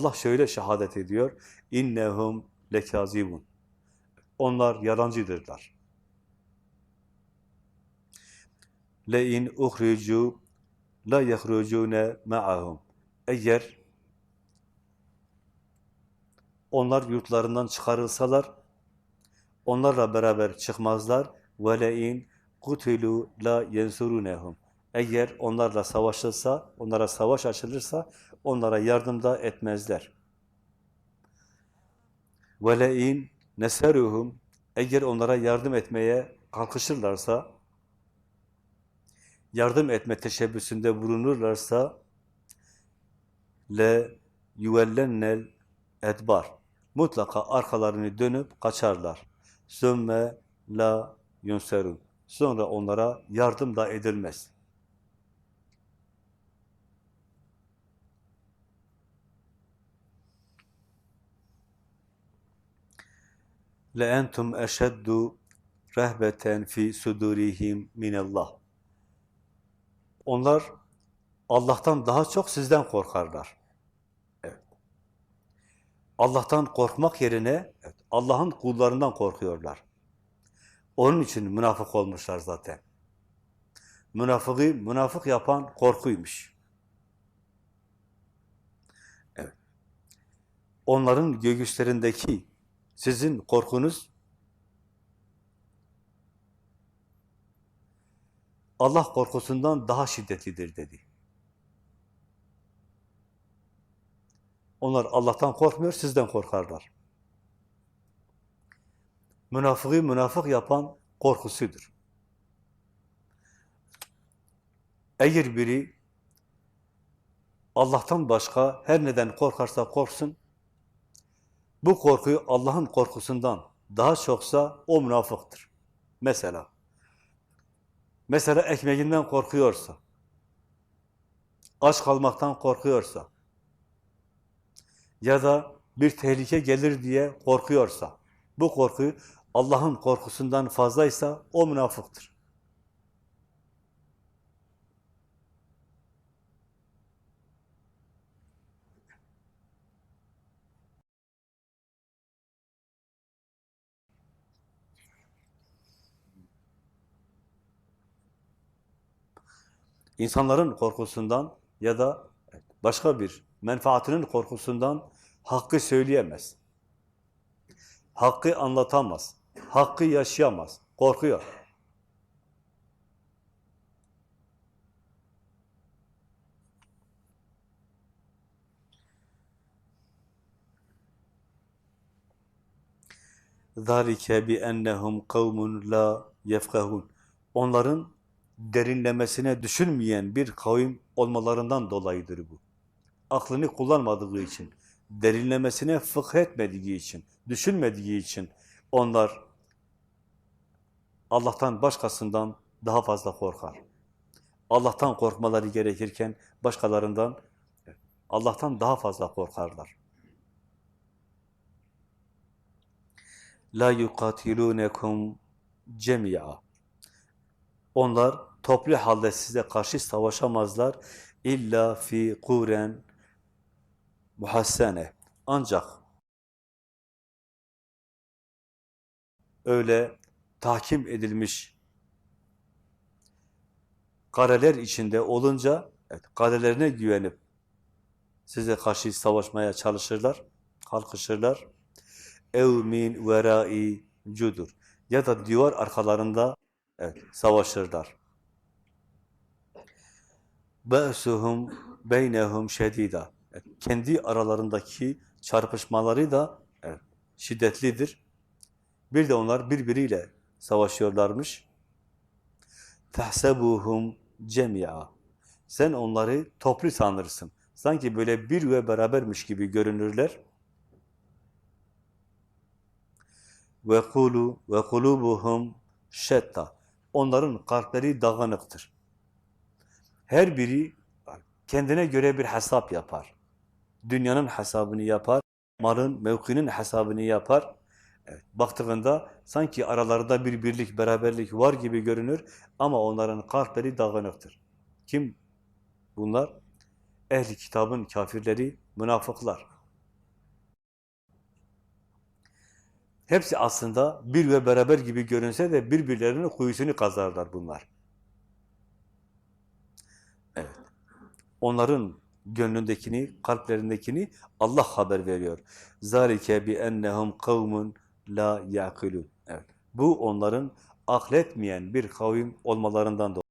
Allah şöyle şehadet ediyor. İnnehum lekazibun. Onlar yalancıdırlar. Le in uhricu la yahrucune ma'ahum. Eğer onlar yurtlarından çıkarılsalar onlarla beraber çıkmazlar. Ve le in kutilu la yensurunehum. Eğer onlarla savaşılsa, onlara savaş açılırsa onlara yardım da etmezler. İn neseruhum. Eğer onlara yardım etmeye kalkışırlarsa, yardım etme teşebbüsünde bulunurlarsa le yuvellennel edbar. Mutlaka arkalarını dönüp kaçarlar. Sümme la yunserun. Sonra onlara yardım da edilmez. Entum eşeddu rehbeten fi sudurihim minallah. Onlar Allah'tan daha çok sizden korkarlar. Evet. Allah'tan korkmak yerine evet, Allah'ın kullarından korkuyorlar. Onun için münafık olmuşlar zaten. Münafığı münafık yapan korkuymuş. Evet. Onların göğüslerindeki sizin korkunuz Allah korkusundan daha şiddetlidir dedi. Onlar Allah'tan korkmuyor, sizden korkarlar. Münafığı münafık yapan korkusudur. Eğer biri Allah'tan başka her neden korkarsa korksun, bu korkuyu Allah'ın korkusundan daha çoksa o münafıktır. Mesela, mesela ekmeğinden korkuyorsa, aç kalmaktan korkuyorsa ya da bir tehlike gelir diye korkuyorsa, bu korkuyu Allah'ın korkusundan fazlaysa o münafıktır. İnsanların korkusundan ya da başka bir menfaatinin korkusundan hakkı söyleyemez. Hakkı anlatamaz. Hakkı yaşayamaz. Korkuyor. ذَٰلِكَ بِأَنَّهُمْ قَوْمٌ لَا يَفْقَهُونَ Onların derinlemesine düşünmeyen bir kavim olmalarından dolayıdır bu. Aklını kullanmadığı için, derinlemesine fıkh etmediği için, düşünmediği için onlar Allah'tan başkasından daha fazla korkar. Allah'tan korkmaları gerekirken başkalarından Allah'tan daha fazla korkarlar. La yukatilunekum cemi'a. Onlar toplu halde size karşı savaşamazlar. İlla fi kuren muhassene. Ancak öyle tahkim edilmiş kareler içinde olunca evet, karelerine güvenip size karşı savaşmaya çalışırlar, kalkışırlar. Ev min verai cudur. Ya da divar arkalarında evet, savaşırlar. Ba'suhum beynehum şedida. Kendi aralarındaki çarpışmaları da evet, şiddetlidir. Bir de onlar birbiriyle savaşıyorlarmış. Tahsebuhum cemia. Sen onları toplu sanırsın. Sanki böyle bir ve berabermiş gibi görünürler. Ve kulu ve kulubuhum şetta. Onların kalpleri dağınıktır. Her biri kendine göre bir hesap yapar. Dünyanın hesabını yapar, malın, mevkinin hesabını yapar. Evet, baktığında sanki aralarında bir birlik, beraberlik var gibi görünür ama onların kalpleri dağınıktır. Kim bunlar? Ehli kitabın kafirleri, münafıklar. Hepsi aslında bir ve beraber gibi görünse de birbirlerinin kuyusunu kazarlar bunlar. Evet. Onların gönlündekini, kalplerindekini Allah haber veriyor. Zalike bi ennehum kavmun la yaqilun. Evet. Bu onların akletmeyen bir kavim olmalarından dolayı.